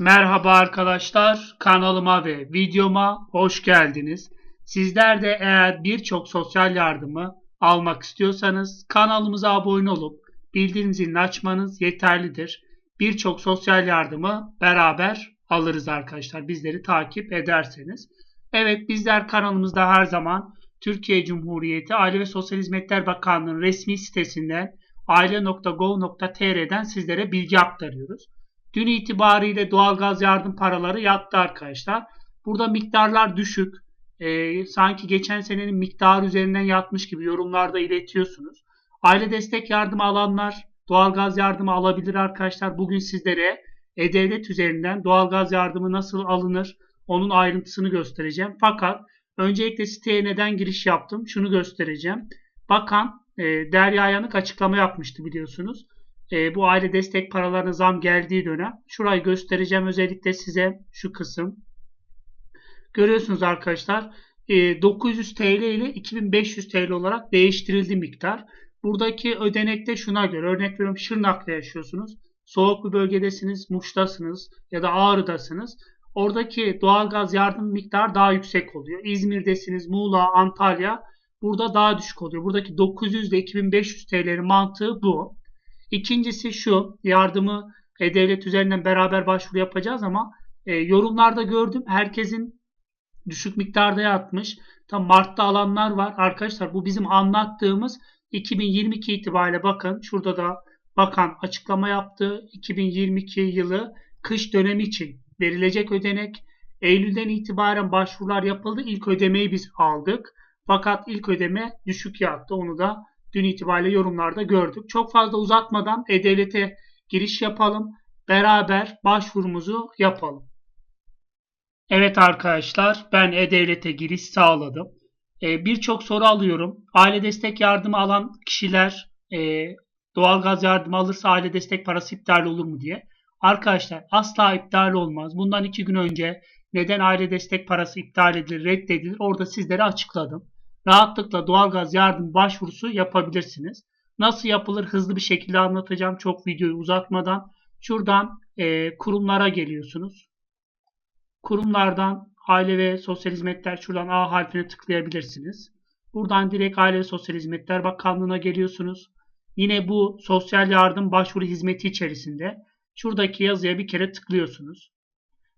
Merhaba arkadaşlar, kanalıma ve videoma hoş geldiniz. Sizler de eğer birçok sosyal yardımı almak istiyorsanız kanalımıza abone olup bildirim zilini açmanız yeterlidir. Birçok sosyal yardımı beraber alırız arkadaşlar bizleri takip ederseniz. Evet bizler kanalımızda her zaman Türkiye Cumhuriyeti Aile ve Sosyal Hizmetler Bakanlığı'nın resmi sitesinden aile.gov.tr'den sizlere bilgi aktarıyoruz. Dün itibariyle doğalgaz yardım paraları yattı arkadaşlar. Burada miktarlar düşük. Ee, sanki geçen senenin miktarı üzerinden yatmış gibi yorumlarda iletiyorsunuz. Aile destek yardımı alanlar doğalgaz yardımı alabilir arkadaşlar. Bugün sizlere e-devlet üzerinden doğalgaz yardımı nasıl alınır onun ayrıntısını göstereceğim. Fakat öncelikle siteye neden giriş yaptım şunu göstereceğim. Bakan e, Derya Yanık açıklama yapmıştı biliyorsunuz e, bu aile destek paralarına zam geldiği dönem. Şurayı göstereceğim özellikle size şu kısım. Görüyorsunuz arkadaşlar e, 900 TL ile 2500 TL olarak değiştirildi miktar. Buradaki ödenekte şuna göre örnek veriyorum Şırnak'ta yaşıyorsunuz. Soğuk bir bölgedesiniz, Muş'tasınız ya da Ağrı'dasınız. Oradaki doğalgaz yardım miktarı daha yüksek oluyor. İzmir'desiniz, Muğla, Antalya burada daha düşük oluyor. Buradaki 900 ile 2500 TL'nin mantığı bu. İkincisi şu yardımı e-devlet üzerinden beraber başvuru yapacağız ama e, yorumlarda gördüm herkesin düşük miktarda yatmış. Tam Mart'ta alanlar var. Arkadaşlar bu bizim anlattığımız 2022 itibariyle bakın şurada da bakan açıklama yaptı. 2022 yılı kış dönemi için verilecek ödenek. Eylül'den itibaren başvurular yapıldı. İlk ödemeyi biz aldık. Fakat ilk ödeme düşük yattı. Onu da dün itibariyle yorumlarda gördük. Çok fazla uzatmadan E-Devlet'e giriş yapalım. Beraber başvurumuzu yapalım. Evet arkadaşlar ben E-Devlet'e giriş sağladım. Ee, Birçok soru alıyorum. Aile destek yardımı alan kişiler e, doğalgaz yardımı alırsa aile destek parası iptal olur mu diye. Arkadaşlar asla iptal olmaz. Bundan iki gün önce neden aile destek parası iptal edilir, reddedilir orada sizlere açıkladım rahatlıkla doğalgaz yardım başvurusu yapabilirsiniz. Nasıl yapılır hızlı bir şekilde anlatacağım çok videoyu uzatmadan. Şuradan e, kurumlara geliyorsunuz. Kurumlardan Aile ve Sosyal Hizmetler şuradan A harfine tıklayabilirsiniz. Buradan direkt Aile ve Sosyal Hizmetler Bakanlığı'na geliyorsunuz. Yine bu sosyal yardım başvuru hizmeti içerisinde şuradaki yazıya bir kere tıklıyorsunuz.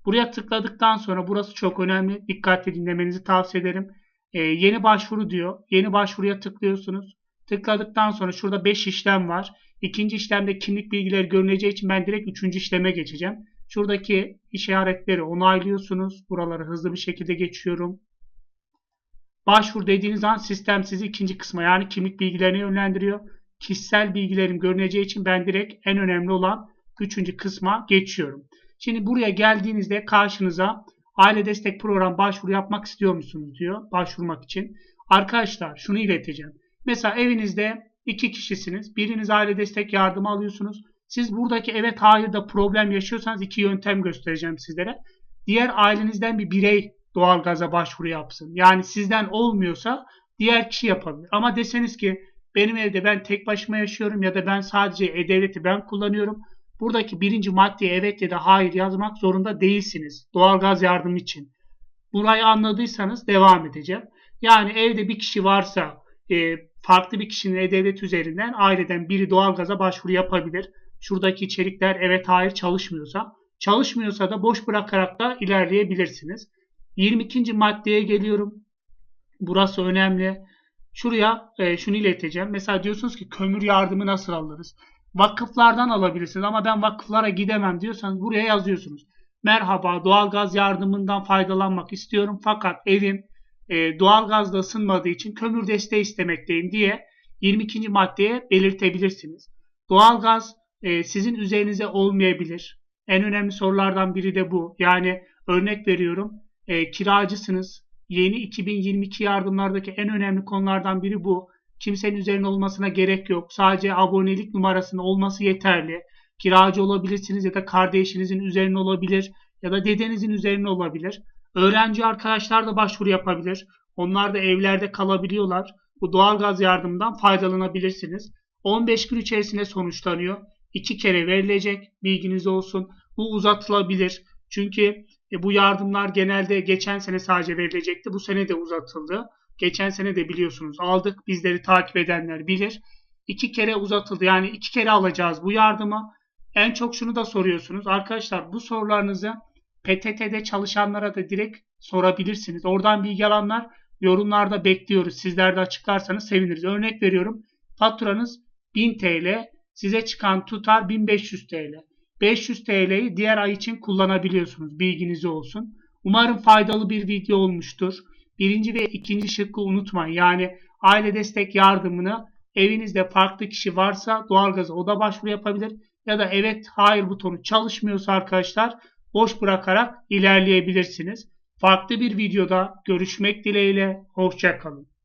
Buraya tıkladıktan sonra burası çok önemli. Dikkatli dinlemenizi tavsiye ederim. E, yeni başvuru diyor. Yeni başvuruya tıklıyorsunuz. Tıkladıktan sonra şurada 5 işlem var. İkinci işlemde kimlik bilgileri görüneceği için ben direkt üçüncü işleme geçeceğim. Şuradaki işaretleri onaylıyorsunuz. Buraları hızlı bir şekilde geçiyorum. Başvur dediğiniz zaman sistem sizi ikinci kısma yani kimlik bilgilerine yönlendiriyor. Kişisel bilgilerim görüneceği için ben direkt en önemli olan üçüncü kısma geçiyorum. Şimdi buraya geldiğinizde karşınıza aile destek program başvuru yapmak istiyor musunuz diyor başvurmak için. Arkadaşlar şunu ileteceğim. Mesela evinizde iki kişisiniz. Biriniz aile destek yardımı alıyorsunuz. Siz buradaki evet hayırda problem yaşıyorsanız iki yöntem göstereceğim sizlere. Diğer ailenizden bir birey doğalgaza başvuru yapsın. Yani sizden olmuyorsa diğer kişi yapabilir. Ama deseniz ki benim evde ben tek başıma yaşıyorum ya da ben sadece e-devleti ben kullanıyorum. Buradaki birinci maddeye evet ya da hayır yazmak zorunda değilsiniz. Doğalgaz yardımı için. Burayı anladıysanız devam edeceğim. Yani evde bir kişi varsa e, farklı bir kişinin e-devlet üzerinden aileden biri doğalgaza başvuru yapabilir. Şuradaki içerikler evet hayır çalışmıyorsa. Çalışmıyorsa da boş bırakarak da ilerleyebilirsiniz. 22. maddeye geliyorum. Burası önemli. Şuraya e, şunu ileteceğim. Mesela diyorsunuz ki kömür yardımı nasıl alırız? Vakıflardan alabilirsiniz ama ben vakıflara gidemem diyorsanız buraya yazıyorsunuz. Merhaba doğalgaz yardımından faydalanmak istiyorum fakat evim e, doğalgazla ısınmadığı için kömür desteği istemekteyim diye 22. maddeye belirtebilirsiniz. Doğalgaz e, sizin üzerinize olmayabilir. En önemli sorulardan biri de bu. Yani örnek veriyorum e, kiracısınız. Yeni 2022 yardımlardaki en önemli konulardan biri bu. Kimsenin üzerine olmasına gerek yok. Sadece abonelik numarasının olması yeterli. Kiracı olabilirsiniz ya da kardeşinizin üzerine olabilir ya da dedenizin üzerine olabilir. Öğrenci arkadaşlar da başvuru yapabilir. Onlar da evlerde kalabiliyorlar. Bu doğalgaz yardımından faydalanabilirsiniz. 15 gün içerisinde sonuçlanıyor. İki kere verilecek. Bilginiz olsun. bu uzatılabilir. Çünkü e, bu yardımlar genelde geçen sene sadece verilecekti. Bu sene de uzatıldı. Geçen sene de biliyorsunuz aldık. Bizleri takip edenler bilir. İki kere uzatıldı. Yani iki kere alacağız bu yardımı. En çok şunu da soruyorsunuz. Arkadaşlar bu sorularınızı PTT'de çalışanlara da direkt sorabilirsiniz. Oradan bilgi alanlar yorumlarda bekliyoruz. Sizler de açıklarsanız seviniriz. Örnek veriyorum. Faturanız 1000 TL. Size çıkan tutar 1500 TL. 500 TL'yi diğer ay için kullanabiliyorsunuz. Bilginiz olsun. Umarım faydalı bir video olmuştur. Birinci ve ikinci şıkkı unutmayın. Yani aile destek yardımını evinizde farklı kişi varsa doğalgaza o da başvuru yapabilir. Ya da evet hayır butonu çalışmıyorsa arkadaşlar boş bırakarak ilerleyebilirsiniz. Farklı bir videoda görüşmek dileğiyle. Hoşçakalın.